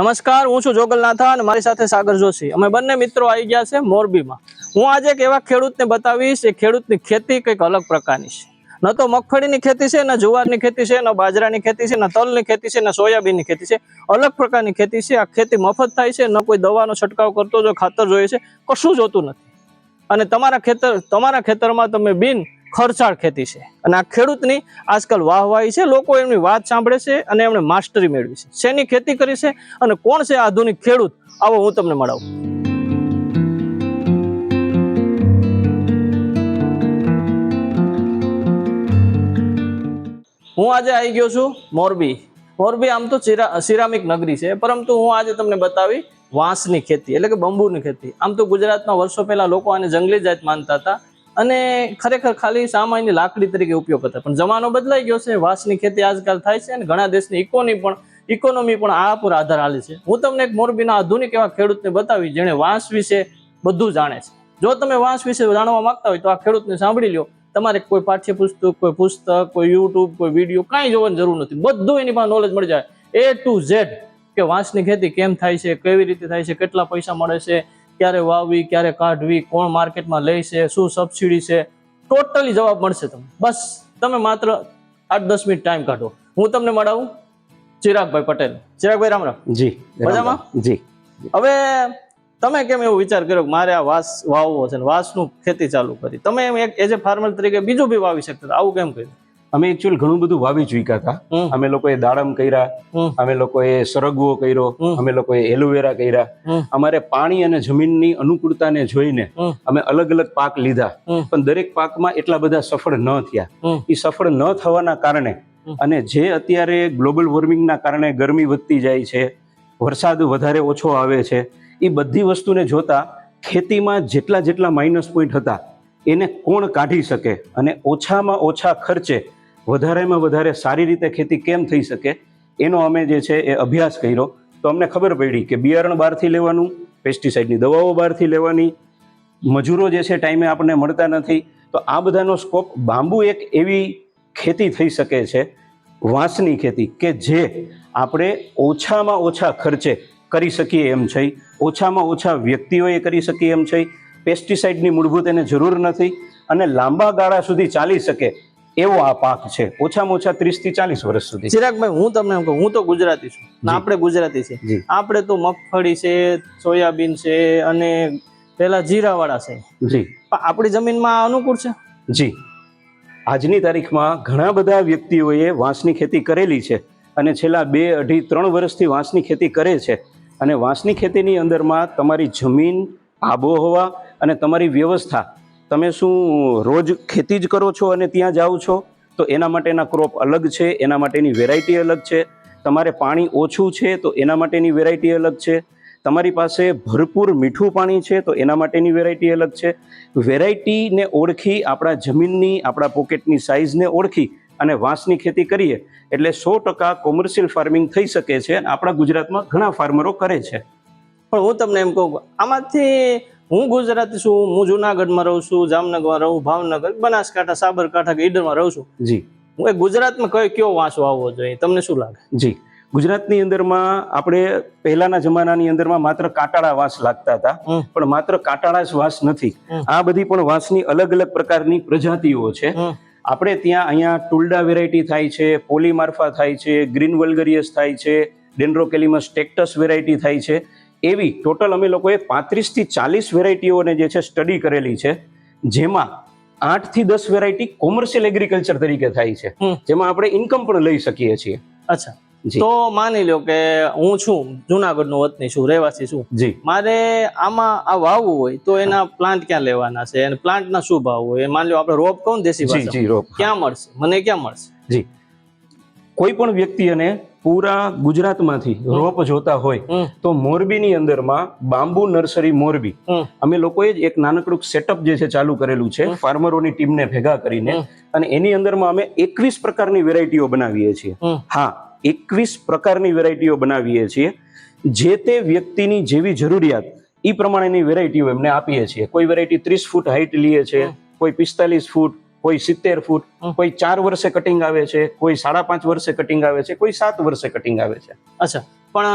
નમસ્કાર, હું છું જોગલનાથા અને મારી સાથે સાગર જોશી. અમે બંને મિત્રો આવી ગયા છે મોરબીમાં. હું આજે એક એવા ખેડૂતને બતાવીશ, એ ખેડૂતની ખેતી કંઈક અલગ પ્રકારની છે. ન તો મગફળીની ખેતી છે, ન જુવારની ખેતી છે, ન બાજરાની ખેતી છે, ન તલની ખેતી છે, ન સોયાબીનની ખેતી છે. અલગ પ્રકારની ખેતી છે. આ ખેતી મફત થાય છે, ન કોઈ દવાનો છંટકાવ કરતો જો ખાતર જોઈએ છે, કશું જોતું નથી. અને તમારા ખેતર, તમારા ખેતરમાં તમે બિન ખર્ચાળ ખેતી છે. અને આ ખેડૂતની આજકાલ વાહવાહી છે, લોકો એમની વાત સાંભળે છે અને એમણે માસ્ટરી મેળવી છે. શેની ખેતી કરી છે અને કોણ છે આધુનિક ખેડૂત? આવો હું તમને મળાવું. હું આજે આવી ગયો છું મોરબી. મોરબી આમ તો સિરામિક નગરી છે, પરંતુ હું આજે તમને બતાવી વાંસની ખેતી, એટલે કે બંબુની ખેતી. આમ તો ગુજરાતમાં વર્ષો પહેલા લોકો આને જંગલી જાત માનતા હતા. અને ખરેખર ખાલી સામાન્ય લાકડી તરીકે ઉપયોગ કરતા. પણ જમાનો બદલાઈ ગયો છે, વાંસની ખેતી આજકાલ થાય છે અને ઘણા દેશની ઇકોની પણ ઇકોનોમી પણ આ પર આધાર હાલે છે. હું તમને એક મોરબીના આધુનિક એવા ખેડૂતને બતાવી જેણે વાંસ વિશે બધું જાણે છે. જો તમે વાંસ વિશે જાણવા માંગતા હોય તો આ ખેડૂતને સાંભળી લો તમારે કોઈ પાઠ્યપુસ્તક, કોઈ પુસ્તક, કોઈ યુટ્યુબ કોઈ વીડિયો કાંઈ જોવાની જરૂર નથી. બધું એની પાસે નોલેજ મળી જાય. એ ટુ ઝેડ કે વાંસની ખેતી કેમ થાય છે, કેવી રીતે થાય છે, કેટલા પૈસા મળે છે ક્યારે વાવવી ક્યારે કાઢવી કોણ માર્કેટમાં લે છે શું સબસિડી છે ટોટલી જવાબ મળશે તમને. બસ તમે માત્ર આઠ દસ મિનિટ ટાઈમ કાઢો. હું તમને મળાવું ચિરાગભાઈ પટેલ. ચિરાગભાઈ રામ રામ. જી મજામાં? જી. હવે તમે કેમ એવો વિચાર કર્યો કે મારે આ વાસ વાવવો છે વાસનું ખેતી ચાલુ કરી. તમે એમ એક એઝ એ ફાર્મર તરીકે બીજું બી વાવી શકતા આવું કેમ કર્યું? અમે એકચ્યુઅલ ઘણું બધું વાવી ચૂક્યા હતા. અમે લોકોએ દાડમ કર્યા અમે લોકોએ સરગવો કર્યો અમે લોકોએ એલોવેરા કર્યા. અમારે પાણી અને જમીનની અનુકૂળતાને જોઈને અમે અલગ અલગ પાક લીધા. પણ દરેક પાકમાં એટલા બધા સફળ ન થયા. એ સફળ ન થવાના કારણે અને જે અત્યારે ગ્લોબલ વોર્મિંગના કારણે ગરમી વધતી જાય છે વરસાદ વધારે ઓછો આવે છે એ બધી વસ્તુને જોતા ખેતીમાં જેટલા જેટલા માઇનસ પોઈન્ટ હતા એને કોણ કાઢી શકે? અને ઓછામાં ઓછા ખર્ચે વધારેમાં વધારે સારી રીતે ખેતી કેમ થઈ શકે? એનો અમે જે છે એ અભ્યાસ કર્યો. તો અમને ખબર પડી કે બિયારણ બહારથી લેવાનું પેસ્ટિસાઇડની દવાઓ બહારથી લેવાની, મજૂરો જે છે ટાઈમે આપણને મળતા નથી. તો આ બધાનો સ્કોપ બાંબુ એક એવી ખેતી થઈ શકે છે, વાંસની ખેતી, કે જે આપણે ઓછામાં ઓછા ખર્ચે કરી શકીએ એમ છે. ઓછામાં ઓછા વ્યક્તિઓએ કરી શકીએ એમ છે. પેસ્ટિસાઇડની મૂળભૂત એને જરૂર નથી અને લાંબા ગાળા સુધી ચાલી શકે એવો આ પાક છે. ઓછામાં ઓછા ત્રીસથી ચાલીસ વર્ષ સુધી. ચિરાગભાઈ હું તમને એમ કહું હું તો ગુજરાતી છું. ને આપણે ગુજરાતી છે આપણે તો મગફળી છે સોયાબીન છે અને પેલા જીરાવાળા છે. જી. આપણી જમીનમાં અનુકૂળ છે? જી. આજની તારીખમાં ઘણા બધા વ્યક્તિઓએ વાંસની ખેતી કરેલી છે અને છેલ્લા બે અઢી ત્રણ વર્ષથી વાંસની ખેતી કરે છે. અને વાંસની ખેતીની અંદરમાં તમારી જમીન આબોહવા અને તમારી વ્યવસ્થા તમે શું રોજ ખેતી જ કરો છો અને ત્યાં જાઓ છો? તો એના માટેના ક્રોપ અલગ છે, એના માટેની વેરાયટી અલગ છે. તમારે પાણી ઓછું છે, તો એના માટેની વેરાયટી અલગ છે. તમારી પાસે ભરપૂર મીઠું પાણી છે, તો એના માટેની વેરાયટી અલગ છે. વેરાયટીને ઓળખી આપણા જમીનની, આપણા પોકેટની સાઇઝને ઓળખી અને વાંસની ખેતી કરીએ, એટલે સો ટકા કોમર્શિયલ ફાર્મિંગ થઈ શકે છે અને આપણા ગુજરાતમાં ઘણા ફાર્મરો કરે છે. પણ હું તમને એમ કહું, આમાંથી હું ગુજરાતી છું હું જુનાગઢમાં રહું છું જામનગરમાં રહું ભાવનગર બનાસકાંઠા સાબરકાંઠા કે ઈડરમાં રહું છું. જી. હું ગુજરાતમાં કયો કયો વાંસો આવવો જોઈએ તમને શું લાગે? જી. ગુજરાતની અંદરમાં આપણે પહેલાના જમાનાની અંદરમાં માત્ર કાટાળા વાંસ લાગતા હતા પણ માત્ર કાટાળા જ વાંસ નથી. આ બધી પણ વાંસની અલગ અલગ પ્રકારની પ્રજાતિઓ છે. આપણે ત્યાં અહીંયા ટુલ્ડા વેરાયટી થાય છે પોલીમાર્ફા થાય છે ગ્રીન વલ્ગરિયસ થાય છે ડેન્ડ્રોકેલિમસ ટેક્ટસ વેરાયટી થાય છે. એવી ટોટલ અમે લોકોએ પાંત્રીસથી ચાલીસ વેરાયટીઓને જે છે સ્ટડી કરેલી છે જેમાં આઠથી દસ વેરાયટી કોમર્શિયલ એગ્રીકલ્ચર તરીકે થાય છે. જેમાં આપણે ઇન્કમ પણ લઈ શકીએ છીએ. અચ્છા. તો માની લો કે હું છું જુનાગઢનો વતની છું રહેવાસી છું. જી. મારે આમાં આ વાવવું હોય તો એના પ્લાન્ટ ક્યાં લેવાના છે? અને પ્લાન્ટના શું ભાવ હોય? માની લો આપણે રોપ કહું દેશી જી જી રોપ. ક્યાં મળશે? મને ક્યાં મળશે? જી. કોઈ પણ વ્યક્તિને પૂરા ગુજરાતમાંથી રોપ જોતા હોય તો મોરબીની અંદરમાં બાંબુ નર્સરી મોરબી. અમે લોકોએ જ એક નાનકડું સેટઅપ જે છે ચાલુ કરેલું છે ફાર્મરોની ટીમને ભેગા કરીને. અને એની અંદરમાં અમે એકવીસ પ્રકારની વેરાયટીઓ બનાવીએ છીએ. હા એકવીસ પ્રકારની વેરાયટીઓ બનાવીએ છીએ. જે તે વ્યક્તિની જેવી જરૂરિયાત એ પ્રમાણેની વેરાયટીઓ એમને આપીએ છીએ. કોઈ વેરાયટી ત્રીસ ફૂટ હાઈટ લઈએ છે કોઈ પિસ્તાલીસ ફૂટ કોઈ સિત્તેર ફૂટ કોઈ ચાર વર્ષે કટિંગ આવે છે કોઈ સાડા પાંચ વર્ષે કટિંગ આવે છે કોઈ સાત વર્ષે કટિંગ આવે છે. અચ્છા. પણ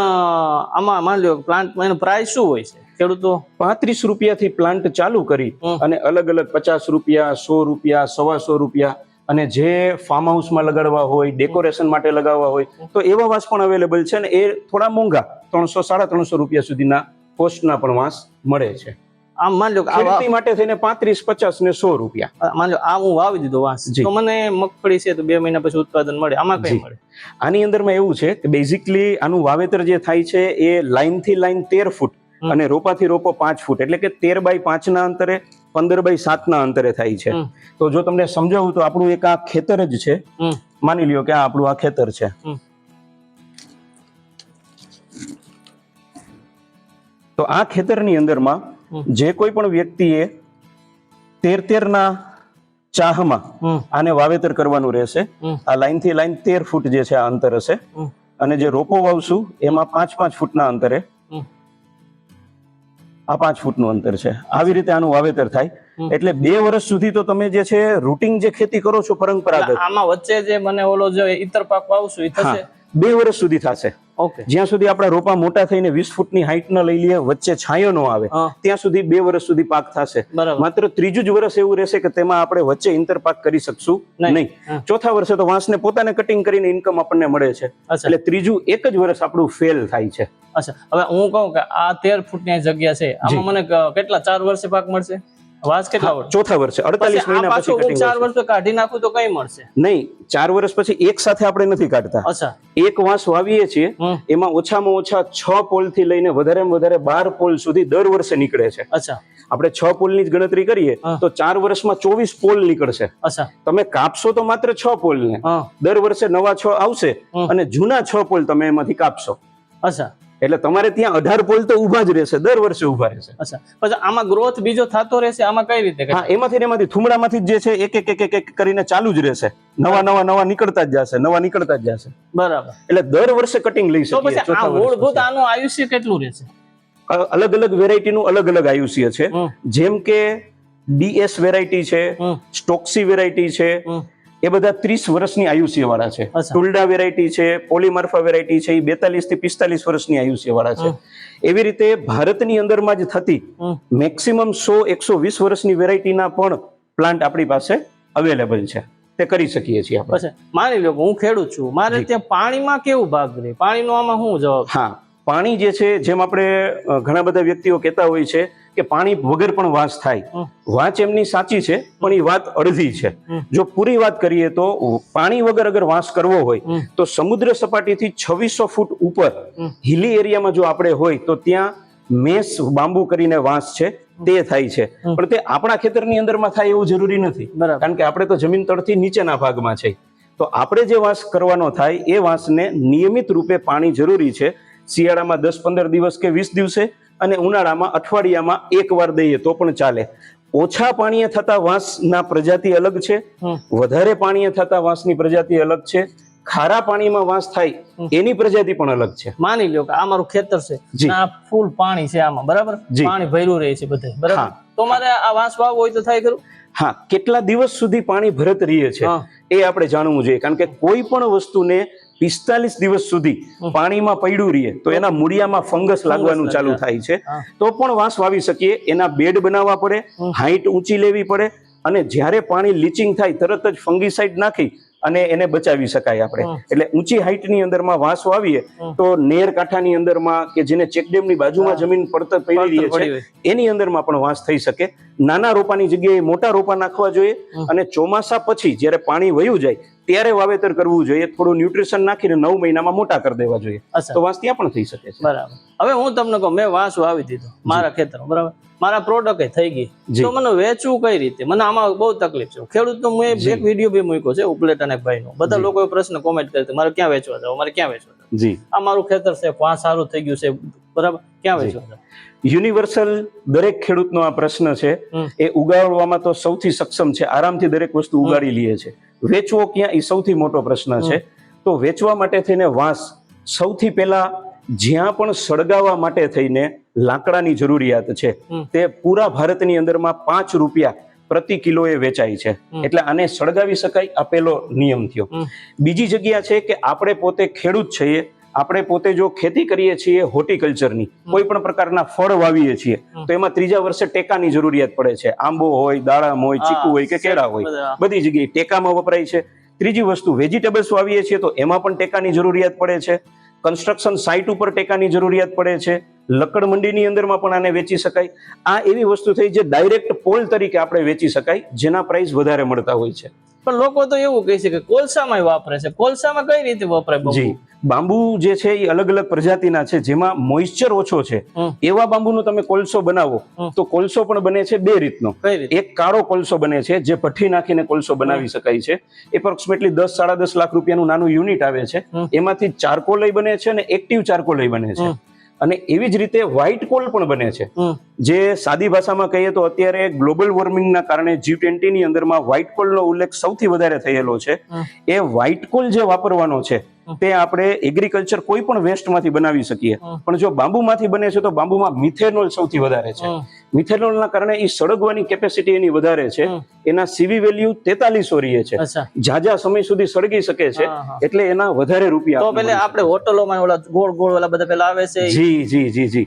આમાં માની લો પ્લાન્ટ એનો પ્રાઇસ શું હોય છે? ખેડૂતો? પાંત્રીસ રૂપિયાથી પ્લાન્ટ ચાલુ કરી અને અલગ અલગ પચાસ રૂપિયા સો રૂપિયા સવા સો રૂપિયા અને જે ફાર્મ હાઉસમાં લગાડવા હોય ડેકોરેશન માટે લગાવવા હોય તો એવા વાંસ પણ અવેલેબલ છે ને એ થોડા મોંઘા ત્રણસો સાડા ત્રણસો રૂપિયા સુધીના કોસ્ટના પણ વાંસ મળે છે. આમ માન લો ખેતી માટે થઈને પાંત્રીસ પચાસ ને સો રૂપિયા. માન લો આ હું વાવી દીધો વાંસ. તો મને મગફળી છે તો બે મહિના પછી ઉત્પાદન મળે. આમાં કઈ મળે? આની અંદરમાં એવું છે કે બેઝિકલી આનું વાવેતર જે થાય છે એ લાઈનથી લાઈન તેર ફૂટ. અને રોપાથી રોપો પાંચ ફૂટ. એટલે કે તેર બાય પાંચ ના અંતરે પંદર બાય સાત ના અંતરે થાય છે. તો જો તમને સમજાવું તો આપણું એક આ ખેતર જ છે. માની લ્યો કે આ આપણું આ ખેતર છે. તો આ ખેતરની અંદરમાં. જે કોઈ પણ વ્યક્તિએ તેર ના ચાહમાં આને વાવેતર કરવાનું રહેશે. આ લાઈનથી લાઈન તેર ફૂટ જે છે આ અંતર હશે. અને જે રોપો વાવશું એમાં પાંચ પાંચ ફૂટના અંતરે આ પાંચ ફૂટનું અંતર છે. આવી રીતે આનું વાવેતર થાય. એટલે બે વર્ષ સુધી તો તમે જે છે રૂટિન જે ખેતી કરો છો પરંપરાગત. આમાં વચ્ચે જે મને ઓલો જે ઇતર પાક વાવશું એ થશે? બે વર્ષ સુધી થશે. ઓકે જ્યાં સુધી આપણા રોપા મોટા થઈને વીસ ફૂટની હાઈટ ન લઈ લઈએ વચ્ચે છાંયો ન આવે ત્યાં સુધી બે વર્ષ સુધી પાક થશે. માત્ર ત્રીજું જ વર્ષ એવું રહેશે કે તેમાં આપણે વચ્ચે ઇન્ટર પાક કરી શકશું નહીં. ચોથા વર્ષે તો વાંસને પોતાને કટિંગ કરીને ઇન્કમ આપણને મળે છે. એટલે ત્રીજું એક જ વર્ષ આપણું ફેલ થાય છે. અચ્છા. હવે હું કહું કે આ તેર ફૂટની જગ્યા છે આમાં મને કેટલા ચાર વર્ષે પાક મળશે? વાસ કેટલા વર્ષ? ચોથા વર્ષે પછી અડતાલીસ આ મહિના પછી કટિંગ ચાર વર્ષે કાઢી નાખું તો કઈ મળશે? નહીં ચાર વર્ષ પછી એક સાથે આપણે નથી કાઢતા. અચ્છા. એક વાંસ વાવીએ છીએ એમાં ઓછામાં ઓછા છ પોલથી લઈને વધારેમાં વધારે બાર પોલ સુધી દર વર્ષે નીકળે છે. અચ્છા. આપણે છ પોલની જ ગણતરી કરીએ તો ચાર વર્ષમાં ચોવીસ પોલ નીકળશે. અચ્છા. તમે કાપશો તો માત્ર છ પોલ ને દર વર્ષે નવા છ આવશે અને જૂના છ પોલ તમે એમાંથી કાપશો. અચ્છા. એટલે તમારે ત્યાં અઢાર પોલ તો ઊભા જ રહેશે દર વર્ષે ઊભા રહેશે. અચ્છા. પછી આમાં ગ્રોથ બીજો થતો રહેશે આમાં કઈ રીતે હા એમાંથી એમાંથી થુમડામાંથી જ છે એક એક એક એક કરીને ચાલુ જ રહેશે. નવા નવા નવા નીકળતા જ જશે નવા નીકળતા જ જશે. બરાબર. એટલે દર વર્ષે કટિંગ લઈ તો શકીએ પછી આ મૂળભૂત આનું આયુષ્ય કેટલું રહેશે? અલગ અલગ અલગ વેરાયટીનું અલગ અલગ આયુષ્ય છે. જેમ કે ડીએસ વેરાયટી છે સ્ટોક્સી વેરાયટી છે એ બધા ત્રીસ વર્ષની આયુષ્ય વાળા છે. ટુલડા વેરાયટી છે પોલીમાર્ફા વેરાયટી છે એ બેતાલીસથી પિસ્તાલીસ વર્ષની આયુષ્ય વાળા છે. એવી રીતે ભારતની અંદરમાં જ થતી મેક્સિમમ સો એકસો વીસ વર્ષની વેરાયટીના પણ પ્લાન્ટ આપણી પાસે અવેલેબલ છે. તે કરી શકીએ છીએ આપણે. માની લો હું ખેડૂત છું. મારે ત્યાં પાણીમાં કેવું ભાગ રહે? પાણીનો આમાં શું જવાબ? હા. પાણી જે છે જેમ આપણે ઘણા બધા વ્યક્તિઓ કહેતા હોય છે કે પાણી વગર પણ વાસ થાય. વાંચ એમની સાચી છે પણ એ વાત અડધી છે. જો પૂરી વાત કરીએ તો પાણી વગર અગર વાંસ કરવો હોય તો સમુદ્ર સપાટીથી છવ્વીસો ફૂટ ઉપર હિલી એરિયામાં જો આપણે હોય તો ત્યાં મેસ બાંબુ કરીને વાંસ છે તે થાય છે. પણ તે આપણા ખેતરની અંદરમાં થાય એવું જરૂરી નથી. બરાબર. કારણ કે આપણે તો જમીન તળથી નીચેના ભાગમાં છે. તો આપણે જે વાંસ કરવાનો થાય એ વાંસને નિયમિત રૂપે પાણી જરૂરી છે. શિયાળામાં દસ પંદર દિવસ કે વીસ દિવસે અને ઉનાળામાં અઠવાડિયામાં એક વાર દઈએ તો પણ ચાલે. ઓછા પાણીએ થતા વાંસના પ્રજાતિ અલગ છે. વધારે પાણીએ થતા વાંસની પ્રજાતિ અલગ છે. ખારા પાણીમાં વાંસ થાય એની પ્રજાતિ પણ અલગ છે. માની લો કે આ મારું ખેતર છે. આ ફૂલ પાણી છે આમાં બરાબર. પાણી ભર્યું રહે છે બધે બરાબર? તો મારે આ વાંસ વાવ હોય તો થાય ખરું? હા કેટલા દિવસ સુધી પાણી ભરત રહીએ છે એ આપણે જાણવું જોઈએ. કારણ કે કોઈ પણ વસ્તુને પિસ્તાલીસ દિવસ સુધી પાણીમાં પડ્યું રહીએ તો એના મૂળિયામાં ફંગસ લાગવાનું ચાલુ થાય છે. તો પણ વાંસ વાવી શકીએ એના બેડ બનાવવા પડે. હાઈટ ઊંચી લેવી પડે અને જ્યારે પાણી લીચિંગ થાય તરત જ ફંગીસાઇડ નાખી અને એને બચાવી શકાય આપણે. એટલે ઊંચી હાઈટની અંદરમાં વાંસ વાવીએ તો નેર કાંઠાની અંદરમાં કે જેને ચેકડેમની બાજુમાં જમીન પડતર પડી રહી છે એની અંદરમાં પણ વાંસ થઈ શકે. નાના રોપાની જગ્યાએ મોટા રોપા નાખવા જોઈએ અને ચોમાસા પછી જ્યારે પાણી વયું જાય ત્યારે વાવેતર કરવું જોઈએ થોડું ન્યુટ્રિશન નાખીને નવ મહિનામાં મોટા કરી દેવા જોઈએ. તો વાંસ ત્યાં પણ થઈ શકે છે. બરાબર. હવે હું તમને કહું મેં વાંસ વાવી દીધો મારા ખેતર બરાબર? મારા પ્રોડક્ટ થઈ ગઈ. તો મને વેચવું કઈ રીતે? મને આમાં બહુ તકલીફ છે. ખેડૂત તો મેં એક વીડિયો બી મૂક્યો છે ઉપલેટ અને ભાઈ ભાઈનો. બધા લોકો લોકોએ પ્રશ્ન કોમેન્ટ કરી મારે ક્યાં વેચવા જાવ? મારે ક્યાં વેચવા જાવ? જી. આ મારું ખેતર છે વાંસ સારું થઈ ગયું છે બરાબર? ક્યાં વેચવા યુનિવર્સલ દરેક ખેડૂતનો આ પ્રશ્ન છે. એ ઉગાડવામાં તો સૌથી સક્ષમ છે. આરામથી દરેક વસ્તુ ઉગાડી લે છે. વેચવો ક્યાં? એ સૌથી મોટો પ્રશ્ન છે. તો વેચવા માટે થઈને વાંસ સૌથી પહેલા જ્યાં પણ સળગાવવા માટે થઈને લાકડાની જરૂરિયાત છે તે પૂરા ભારતની અંદરમાં પાંચ રૂપિયા પ્રતિ કિલો એ વેચાય છે. એટલે આને સળગાવી શકાય આપેલો નિયમ થયો. બીજી જગ્યા છે કે આપણે પોતે ખેડૂત છીએ આપણે પોતે જો ખેતી કરીએ છીએ હોર્ટિકલ્ચરની કોઈ પણ પ્રકારના ફળ વાવીએ છીએ તો એમાં ત્રીજા વર્ષે ટેકાની જરૂરિયાત પડે છે. આંબો હોય દાડમ હોય ચીકુ હોય કે કેળા હોય બધી. જગ્યાએ ટેકામાં વપરાય છે. ત્રીજી વસ્તુ વેજીટેબલ્સ વાવીએ છીએ તો એમાં પણ ટેકાની જરૂરિયાત પડે છે. કન્સ્ટ્રક્શન સાઇટ ઉપર ટેકાની જરૂરિયાત પડે છે. લકડ મંડીની અંદરમાં પણ આને વેચી શકાય. આ એવી વસ્તુ થઈ જે ડાયરેક્ટ પોલ તરીકે આપણે વેચી શકાય જેના પ્રાઇસ વધારે મળતા હોય છે. પણ લોકો તો એવું કહે છે કે કોલસામાં વાપરે છે. કોલસામાં કઈ રીતે વપરાય બંબુ? જી. બાંબુ? જે છે એ અલગ અલગ પ્રજાતિના છે જેમાં મોઇશ્ચર ઓછો છે. એવા બાંબુનો તમે કોલસો બનાવો તો કોલસો પણ બને છે બે રીતનો. એક કાળો કોલસો બને છે જે ભઠ્ઠી નાખીને કોલસો બનાવી શકાય છે. એપ્રોક્સિમેટલી દસ સાડા દસ લાખ રૂપિયાનું નાનું યુનિટ આવે છે. એમાંથી ચારકોલય બને છે અને એક્ટિવ ચારકોલય બને છે. અને એવી જ રીતે વ્હાઇટ કોલ પણ બને છે. જે સાદી ભાષામાં કહીએ તો અત્યારે ગ્લોબલ વોર્મિંગના કારણે જી ટ્વેન્ટીની અંદરમાં વ્હાઇટ કોલનો ઉલ્લેખ સૌથી વધારે થયેલો છે. એ વ્હાઇટ કોલ જે વાપરવાનો છે તે આપણે એગ્રીકલ્ચર કોઈ પણ વેસ્ટમાંથી બનાવી શકીએ. પણ જો બાંબુમાંથી બને છે તો બાંબુમાં મિથેનોલ સૌથી વધારે છે. મિથેનોલના કારણે એ સળગવાની કેપેસિટી એની વધારે છે. એના સીવી વેલ્યુ તેતાલીસ ઓરીએ છે. જાજા સમય સુધી સળગી શકે છે. એટલે એના વધારે રૂપિયા તો પેલે આપણે હોટલોમાં ઓલા ગોળ ગોળ ઓલા બધા પેલા આવે છે જી જી જી જી.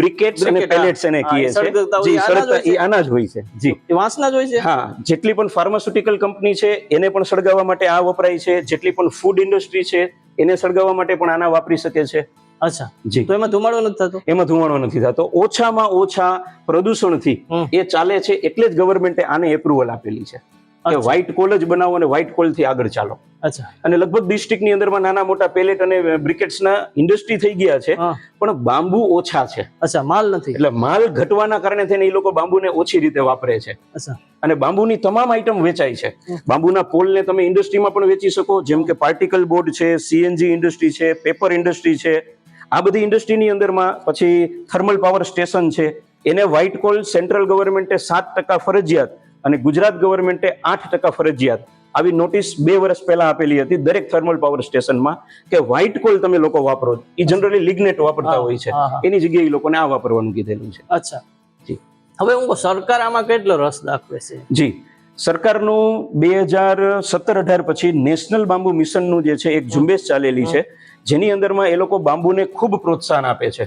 બ્રિકેટ્સ અને પેલેટ્સ એને કહીએ છે જી સળગતા હોય એ છે? આના જ હોય છે. જી. એ વાંસના જ હોય છે? હા જેટલી પણ ફાર્માસ્યુટિકલ કંપની છે એને પણ સળગાવવા માટે આ વપરાય છે. જેટલી પણ ફૂડ ઇન્ડસ્ટ્રી છે એને સળગાવવા માટે પણ આના વાપરી શકે છે. અચ્છા. જી. તો એમાં ધુમાડો નથી થતો? એમાં ધુમાડો નથી થતો. ઓછામાં ઓછા પ્રદૂષણથી એ ચાલે છે એટલે જ ગવર્મેન્ટે આને એપ્રુવલ આપેલી છે. કે. વ્હાઇટ કોલ જ બનાવો અને વ્હાઇટ કોલથી આગળ ચાલો. અચ્છા. અને લગભગ ડિસ્ટ્રિક્ટની અંદરમાં નાના મોટા પેલેટ અને બ્રિકેટ્સના ઇન્ડસ્ટ્રી થઈ ગયા છે પણ બાંબુ ઓછા છે. અચ્છા માલ નથી. એટલે માલ ઘટવાના કારણે થઈને એ લોકો બાંબુને ઓછી રીતે વાપરે છે. અચ્છા. અને બાંબુની તમામ આઈટમ વેચાય છે. બાંબુના પોલને તમે ઇન્ડસ્ટ્રીમાં પણ વેચી શકો જેમ કે પાર્ટિકલ બોર્ડ છે સીએનજી ઇન્ડસ્ટ્રી છે પેપર ઇન્ડસ્ટ્રી છે આ બધી ઇન્ડસ્ટ્રીની અંદરમાં પછી થર્મલ પાવર સ્ટેશન છે. એને વ્હાઇટ કોલ સેન્ટ્રલ ગવર્મેન્ટે સાત ટકા ફરજિયાત અને ગુજરાત ગવર્મેન્ટે આઠ ટકા ફરજિયાત. આવી નોટિસ બે વર્ષ પહેલા આપેલી હતી દરેક થર્મલ પાવર સ્ટેશનમાં કે વ્હાઇટ કોલ તમે લોકો વાપરો એ જનરલી લિગ્નેટ વાપરતા હોય છે. એની જગ્યાએ એ લોકોને આ વાપરવાનું કીધેલું છે. અચ્છા. જી. હવે હું સરકાર આમાં કેટલો રસ દાખવે છે? જી. સરકારનું બે હજાર સત્તર અઢાર પછી નેશનલ બાંબુ મિશનનું જે છે એક ઝુંબેશ ચાલેલી છે. જેની અંદરમાં એ લોકો બાંબુને ખૂબ પ્રોત્સાહન આપે છે.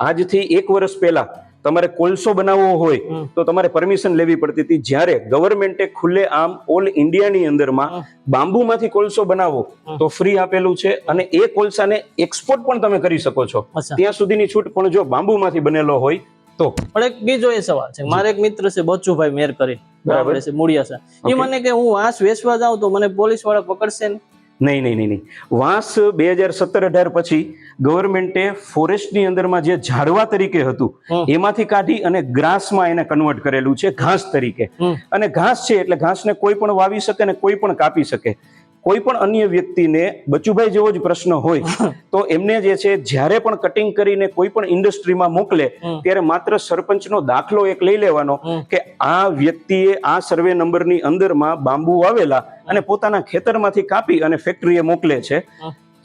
આજથી એક વર્ષ પહેલા તમારે કોલસો બનાવવો હોય તો તમારે પરમિશન લેવી પડતી હતી. જ્યારે ગવર્મેન્ટે ખુલ્લે આમ ઓલ ઇન્ડિયાની અંદરમાં બાંબુમાંથી કોલસો બનાવો તો ફ્રી આપેલું છે અને એ કોલસાને એક્સપોર્ટ પણ તમે કરી શકો છો. ત્યાં સુધીની છૂટ પણ જો બાંબુમાંથી બનેલો હોય તો. પણ એક બીજો એ સવાલ છે. મારે એક મિત્ર છે બચ્ચુભાઈ મેર કરી. બરાબર. છે મૂળિયા એ મને કે હું વાંસ વેચવા જાઉં તો મને પોલીસવાળા પકડશે ને? નહીં નહીં નહીં નહીં. વાંસ બે હજાર સત્તર અઢાર પછી ગવર્મેન્ટે ફોરેસ્ટની અંદરમાં જે ઝાડવા તરીકે હતું એમાંથી કાઢી અને ગ્રાસમાં એને કન્વર્ટ કરેલું છે ઘાસ તરીકે. અને ઘાસ છે એટલે ઘાસને કોઈ પણ વાવી શકે ને કોઈ પણ કાપી શકે. કોઈ પણ અન્ય વ્યક્તિને બચુભાઈ જેવો જ પ્રશ્ન હોય તો એમને જે છે જ્યારે પણ કટિંગ કરીને કોઈ પણ ઇન્ડસ્ટ્રીમાં મોકલે ત્યારે માત્ર સરપંચનો દાખલો એક લઈ લેવાનો. કે આ વ્યક્તિએ આ સર્વે નંબરની અંદરમાં બાંબુ વાવેલા અને પોતાના ખેતરમાંથી કાપી અને ફેક્ટરીએ મોકલે છે.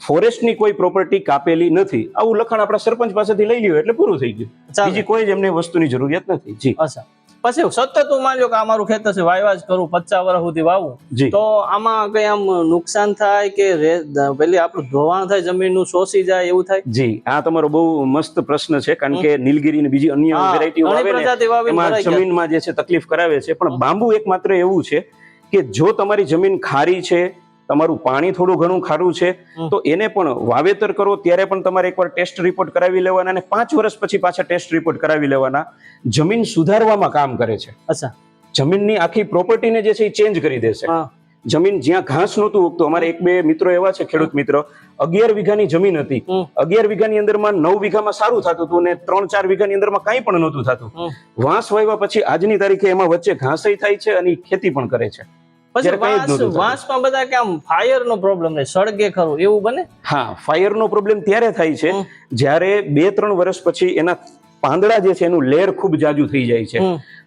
ફોરેસ્ટની કોઈ પ્રોપર્ટી કાપેલી નથી. આવું લખાણ આપણા સરપંચ પાસેથી લઈ લ્યો એટલે પૂરું થઈ ગયું. બીજી કોઈ જ એમને વસ્તુની જરૂરિયાત નથી. જી. અચ્છા. પછી સતત હું માન્યો કે આ મારું ખેતર છે વાયવા જ કરું પચાસ વર્ષ સુધી વાવું. તો આમાં કઈ આમ નુકસાન થાય કે પેલી આપણું ધોવાણ થાય જમીનનું શોષી જાય એવું થાય? જી આ તમારો બહુ મસ્ત પ્રશ્ન છે કારણ કે નીલગીરી ને બીજી અન્ય વેરાયટીઓ આવે એમાં જમીનમાં જે છે તકલીફ કરાવે છે. પણ બાંબુ એક માત્ર એવું છે કે જો તમારી જમીન ખારી છે તમારું પાણી થોડું ઘણું ખારું છે તો એને પણ વાવેતર કરો ત્યારે પણ તમારે એકવાર ટેસ્ટ રિપોર્ટ કરાવી લેવાના અને પાંચ વર્ષ પછી પાછા ટેસ્ટ રિપોર્ટ કરાવી લેવાના. જમીન સુધારવામાં કામ કરે છે. અચ્છા. જમીનની આખી પ્રોપર્ટીને જે છે એ ચેન્જ કરી દેશે. જમીન જ્યાં ઘાસ નહોતું ઉગતું અમારે એક બે મિત્રો એવા છે ખેડૂત મિત્રો અગિયાર વીઘાની જમીન હતી. અગિયાર વીઘાની અંદરમાં નવ વીઘામાં સારું થતું હતું ને ત્રણ ચાર વીઘાની અંદરમાં કાંઈ પણ નહોતું થતું. વાંસ વાવ્યા પછી આજની તારીખે એમાં વચ્ચે ઘાસય થાય છે અને ખેતી પણ કરે છે. પછી જ્યારે કાંઈ જ વાંસ વાંસમાં બધા કે આમ ફાયર નો પ્રોબ્લેમ ને સળગે ખરું એવું બને? હા ફાયરનો પ્રોબ્લેમ ત્યારે થાય છે જ્યારે બે ત્રણ વર્ષ પછી એના પાંદડા જે છે એનું લેર ખૂબ જાજુ થઈ જાય છે.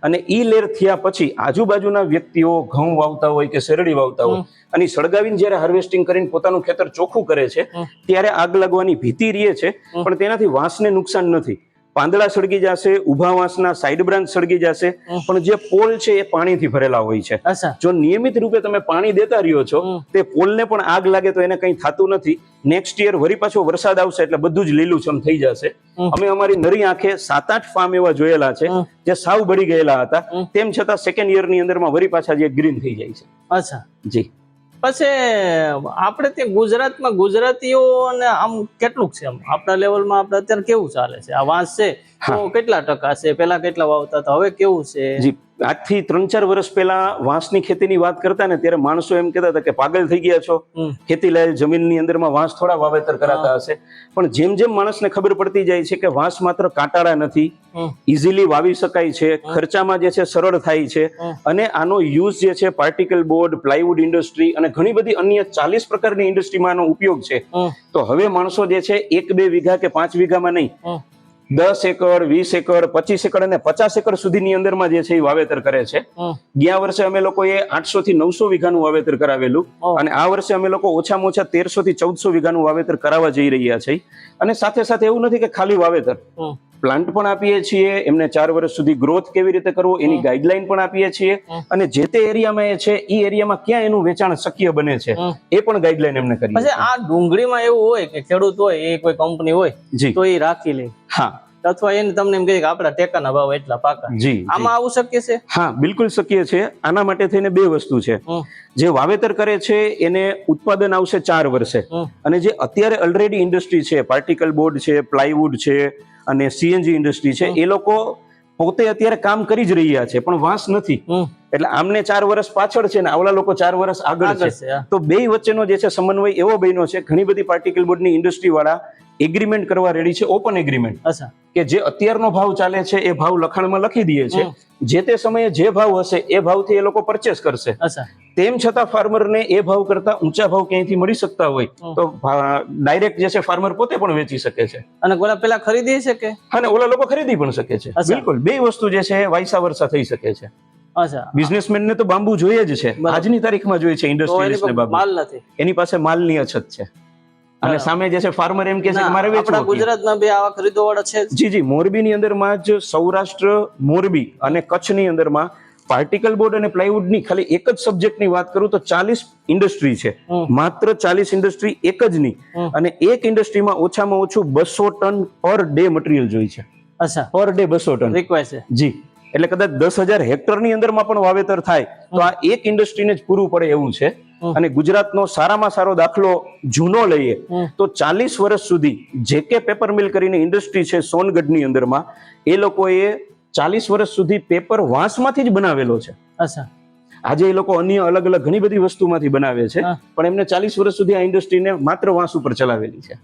અને ઈ લેર થયા પછી આજુબાજુના વ્યક્તિઓ ઘઉં વાવતા હોય કે શેરડી વાવતા હોય અને સળગાવીને જ્યારે હાર્વેસ્ટિંગ કરીને પોતાનું ખેતર ચોખ્ખું કરે છે ત્યારે આગ લાગવાની ભીતિ રહે છે પણ તેનાથી વાંસને નુકસાન નથી. પાંદડા સળગી જશે વાંસના સાઈડ બ્રાન્ચ સળગી જશે. પણ જે પોલ છે એ પાણીથી ભરેલા હોય છે. જો નિયમિત રૂપે તમે પાણી દેતા રહ્યો છો તે પોલને પણ આગ લાગે તો એને કંઈ થતું નથી. નેક્સ્ટ યર વરી પાછો વરસાદ આવશે એટલે બધું જ લીલુંછમ થઈ જશે. અમે અમારી નરી આંખે સાત આઠ ફાર્મ એવા જોયેલા છે જે સાવ બળી ગયેલા હતા. તેમ છતાં સેકન્ડ યરની અંદરમાં વરી પાછા જે ગ્રીન થઈ જાય છે. અચ્છા. જી. પછી આપણે ત્યાં ગુજરાતમાં ગુજરાતીઓને આમ કેટલું છે આમ આપણા લેવલમાં આપણે અત્યારે કેવું ચાલે છે? આ વાંસ છે તો કેટલા ટકા છે? પેલા કેટલા વાવતા હતા? હવે કેવું છે? આજથી ત્રણ ચાર વર્ષ પહેલા વાંસની ખેતીની વાત કરતા ને ત્યારે માણસો એમ કહેતા હતા કે પાગલ થઈ ગયા છો. ખેતી લાયક જમીનની અંદરમાં વાંસ થોડા વાવેતર કરાતા હશે. પણ જેમ જેમ માણસને ખબર પડતી જાય છે કે વાંસ માત્ર કાંટાળા નથી. ઇઝીલી વાવી શકાય છે ખર્ચામાં જે છે સરળ થાય છે. અને આનો યુઝ જે છે પાર્ટિકલ બોર્ડ પ્લાયવુડ ઇન્ડસ્ટ્રી અને ઘણી બધી અન્ય ચાલીસ પ્રકારની ઇન્ડસ્ટ્રીમાં આનો ઉપયોગ છે. તો હવે માણસો જે છે એક બે વીઘા કે પાંચ વીઘામાં નહીં. દસ એકર વીસ એકર પચીસ એકર અને પચાસ એકર સુધીની અંદરમાં જે છે એ વાવેતર કરે છે. ગયા વર્ષે અમે લોકોએ આઠસો થી નવસો વીઘાનું વાવેતર કરાવેલું અને આ વર્ષે અમે લોકો ઓછામાં ઓછા તેરસો થી ચૌદસો વીઘાનું વાવેતર કરાવવા જઈ રહ્યા છે અને સાથે સાથે એવું નથી કે ખાલી વાવેતર. પ્લાન્ટ પણ આપીએ છીએ એમને ચાર વર્ષ સુધી ગ્રોથ કેવી રીતે કરવો એની ગાઈડલાઈન પણ આપીએ છીએ. અને જે તે એરિયામાં એ છે એ એરિયામાં ક્યાં એનું વેચાણ શક્ય બને છે એ પણ ગાઈડલાઈન એમને કરી પછી આ ડુંગળીમાં એવું હોય કે ખેડૂત હોય એ કોઈ કંપની હોય તો એ રાખી લે. હા. અથવા એને તમને એમ કહે કે આપણા ટેકાના ભાવ એટલા પાકા. જી જી. આમાં આવું શક્ય છે? હા બિલકુલ શક્ય છે. આના માટે થઈને બે વસ્તુ છે. જે વાવેતર કરે છે એને ઉત્પાદન આવશે ચાર વર્ષે. અને જે અત્યારે ઓલરેડી ઇન્ડસ્ટ્રી છે પાર્ટિકલ બોર્ડ છે પ્લાયવુડ છે અને સીએનજી ઇન્ડસ્ટ્રી છે એ લોકો પોતે અત્યારે કામ કરી જ રહ્યા છે પણ વાંસ નથી. એટલે આમને ચાર વર્ષ પાછળ છે ને આવલા લોકો ચાર વર્ષ આગળ છે. તો બે વચ્ચેનો જે છે સમન્વય એવો બન્યો છે ઘણી બધી પાર્ટિકલ બોર્ડની ઇન્ડસ્ટ્રી વાળા એગ્રીમેન્ટ કરવા રેડી છે ઓપન એગ્રીમેન્ટ કે જે અત્યારનો ભાવ ચાલે છે એ ભાવ લખાણમાં લખી દઈએ છે. જે તે સમયે જે ભાવ હશે એ ભાવથી એ લોકો પરચેસ કરશે. તેમ છતાં ફાર્મરને એ ભાવ કરતા ઊંચા ભાવ ક્યાંયથી મળી શકતા હોય તો ડાયરેક્ટ જે છે ફાર્મર પોતે પણ વેચી શકે છે. અને ઓલા પેલા ખરીદી શકે? અને ઓલા લોકો ખરીદી પણ શકે છે. બિલકુલ. બે વસ્તુ જે છે વાયસા વર્ષા થઈ શકે છે. બિઝનેસમેન ને તો બાંબુ જોઈએ જ છે. આજની તારીખમાં જોઈએ છે ઇન્ડસ્ટ્રીઝ માલ નથી. એની પાસે માલની અછત છે. અને સામે જે છે ફાર્મર એમ કે છે કે મારે વેચવું ગુજરાતમાં બે આવા ખરીદોવાળા છે જ. જી જી. મોરબીની અંદરમાં જ સૌરાષ્ટ્ર મોરબી અને કચ્છની અંદરમાં પાર્ટિકલ બોર્ડ અને પ્લાયવુડની ખાલી એક જ સબ્જેક્ટની વાત કરું તો ચાલીસ ઇન્ડસ્ટ્રી છે. માત્ર ચાલીસ ઇન્ડસ્ટ્રી એક જ નહીં અને એક ઇન્ડસ્ટ્રીમાં ઓછામાં ઓછું બસો ટન પર ડે મટીરિયલ જોઈ છે. અચ્છા. પર ડે બસો ટન. રિક્વાયર છે. જી. એટલે કદાચ દસ હજાર હેક્ટરની અંદરમાં પણ વાવેતર થાય તો આ એક ઇન્ડસ્ટ્રીને જ પૂરું પડે એવું છે. અને ગુજરાતનો સારામાં સારો દાખલો જૂનો લઈએ તો ચાલીસ વર્ષ સુધી જે કે પેપર મિલ કરીને ઇન્ડસ્ટ્રી છે સોનગઢની અંદરમાં એ લોકોએ ચાલીસ વર્ષ સુધી પેપર વાંસમાંથી જ બનાવેલો છે. અચ્છા. આજે એ લોકો અન્ય અલગ અલગ ઘણી બધી વસ્તુમાંથી બનાવે છે પણ એમને ચાલીસ વર્ષ સુધી આ ઇન્ડસ્ટ્રીને માત્ર વાંસ ઉપર ચલાવેલી છે.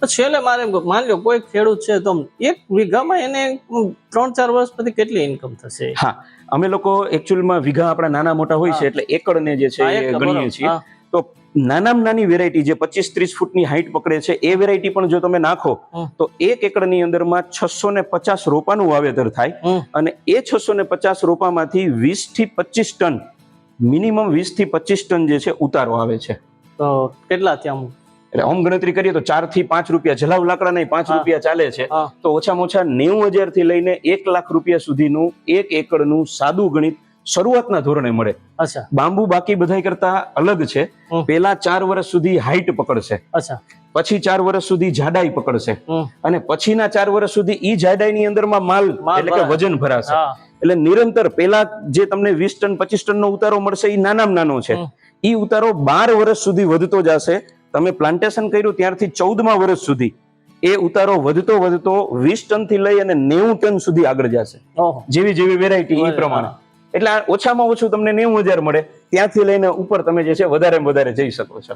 તો છેલ્લે મારે માની લો કોઈ ખેડૂત છે તો એક વીઘામાં એને ત્રણ ચાર વર્ષ પછી કેટલી ઇન્કમ થશે? હા. અમે લોકો એકચ્યુઅલમાં વીઘા આપણા નાના મોટા હોય છે એટલે એકડને જે છે એ ગણીએ છીએ. તો નાનામાં નાની વેરાયટી જે પચીસ ત્રીસ ફૂટની હાઈટ પકડે છે એ વેરાયટી પણ જો તમે નાખો તો એક એકડની અંદરમાં છસો ને પચાસ રોપાનું વાવેતર થાય. અને એ છસો ને પચાસ રોપામાંથી વીસથી પચીસ ટન મિનિમમ વીસથી પચીસ ટન જે છે ઉતારો આવે છે. તો કેટલા ત્યાં એટલે આમ ગણતરી કરીએ તો ચારથી પાંચ રૂપિયા જલાવ લાકડા નહીં પાંચ રૂપિયા ચાલે છે. તો ઓછામાં ઓછા નેવું હજારથી લઈને એક લાખ રૂપિયા સુધીનું એક એકડનું સાદું ગણિત શરૂઆતના ધોરણે મળે. બાંબુ બાકી બધા કરતા અલગ છે. પેલા ચાર વર્ષ સુધી હાઈટ પકડશે. પછી ચાર વર્ષ સુધી જાડાઈ પકડશે. અને પછીના ચાર વર્ષ સુધી ઈ જાડાઈની અંદરમાં માલ એટલે કે વજન ભરાશે. એટલે નિરંતર પેલા જે તમને વીસ ટન પચીસ ટનનો ઉતારો મળશે એ નાનામાં નાનો છે. ઈ ઉતારો બાર વર્ષ સુધી વધતો જશે. તમે પ્લાન્ટેશન કર્યું ત્યારથી ચૌદમા વર્ષ સુધી. એ ઉતારો વધતો વધતો વીસ ટનથી લઈ અને નેવું ટન સુધી આગળ જશે. જેવી જેવી વેરાયટી એ પ્રમાણે. એટલે ઓછામાં ઓછું તમને નેવું હજાર મળે. ત્યાંથી લઈને ઉપર તમે જે છે વધારે વધારે જઈ શકો છો.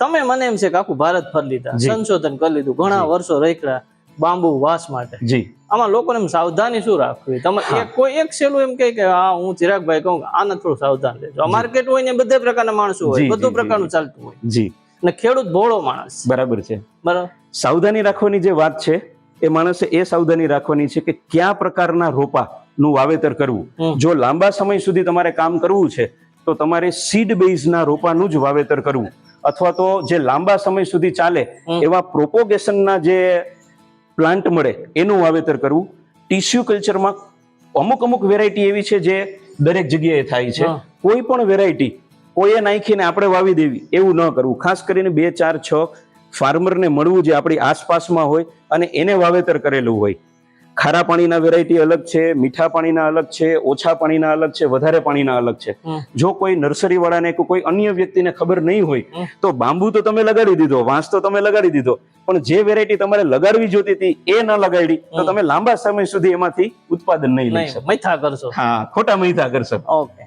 તમે મને એમ છે કે આખું ભારત ફરી લીધા. સંશોધન કરી લીધું. ઘણા વર્ષો રેખડા બાંબુ વાસ માટે. જી. આમાં લોકોને એમ સાવધાની શું રાખવી? તમે કોઈ એક સેલું એમ કે હા હું ચિરાગભાઈ કહું આને થોડું સાવધાન લેજો માર્કેટ હોય ને બધા પ્રકારના માણસો હોય બધું પ્રકારનું ચાલતું હોય. જી. અને ખેડૂત ભોળો માણસ. બરાબર છે. બરાબર. સાવધાની રાખવાની જે વાત છે એ માણસે એ સાવધાની રાખવાની છે કે કયા પ્રકારના રોપા નું વાવેતર કરવું. જો લાંબા સમય સુધી તમારે કામ કરવું છે તો તમારે સીડ બેઝના રોપાનું જ વાવેતર કરવું. અથવા તો જે લાંબા સમય સુધી ચાલે એવા પ્રોપોગેશનના જે પ્લાન્ટ મળે એનું વાવેતર કરવું. ટીસ્યુ કલ્ચરમાં અમુક અમુક વેરાયટી એવી છે જે દરેક જગ્યાએ થાય છે. કોઈ પણ વેરાયટી કોઈએ નાખીને આપણે વાવી દેવી એવું ન કરવું. ખાસ કરીને બે ચાર છ ફાર્મરને મળવું જે આપણી આસપાસમાં હોય અને એને વાવેતર કરેલું હોય. ખારા પાણીના વેરાયટી અલગ છે મીઠા પાણીના અલગ છે ઓછા પાણીના અલગ છે વધારે પાણીના અલગ છે. જો કોઈ નર્સરી વાળાને કે કોઈ અન્ય વ્યક્તિને ખબર નહીં હોય તો બાંબુ તો તમે લગાડી દીધો વાંસ તો તમે લગાડી દીધો પણ જે વેરાયટી તમારે લગાડવી જોતી હતી એ ન લગાડી તો તમે લાંબા સમય સુધી એમાંથી ઉત્પાદન નહીં લઈ શકો. મૈથા કરશો. હા ખોટા મૈથા કરશો. ઓકે.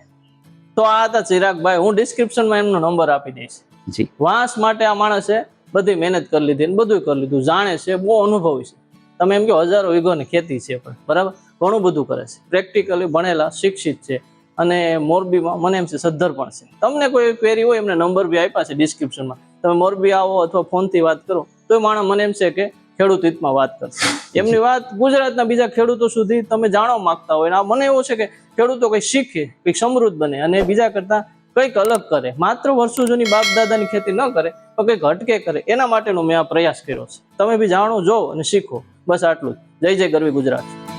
તો આ હતા ચિરાગભાઈ હું ડિસ્ક્રિપ્શનમાં એમનો નંબર આપી દઈશ. જી. વાંસ માટે આ માણસે બધી મહેનત કરી લીધી બધું કરી લીધું જાણે છે બહુ અનુભવી છે. તમે એમ કહો, હજારો વીઘોની ખેતી છે પણ, બરાબર? ઘણું બધું કરે છે. પ્રેક્ટિકલી ભણેલા, શિક્ષિત છે. અને મોરબીમાં, મને એમ છે, સદ્ધર પણ છે. તમને કોઈ ક્વેરી હોય, એમને નંબર બી આપ્યા છે ડિસ્ક્રિપ્શનમાં તમે મોરબી આવો અથવા ફોનથી વાત કરો, તો એ માણસ મને એમ છે કે ખેડૂત હિતમાં વાત કરશે. એમની વાત ગુજરાતના બીજા ખેડૂતો સુધી તમે જાણવા માંગતા હોય. આ મને એવું છે કે ખેડૂતો કંઈક શીખે, કંઈક સમૃદ્ધ બને અને બીજા કરતાં કંઈક અલગ કરે. માત્ર વર્ષો જૂની બાપ દાદાની ખેતી ન કરે તો કંઈક હટકે કરે. એના માટેનો મેં આ પ્રયાસ કર્યો છે. તમે બી જાણો, જો અને શીખો. બસ આટલું જ. જય જય ગરવી ગુજરાત.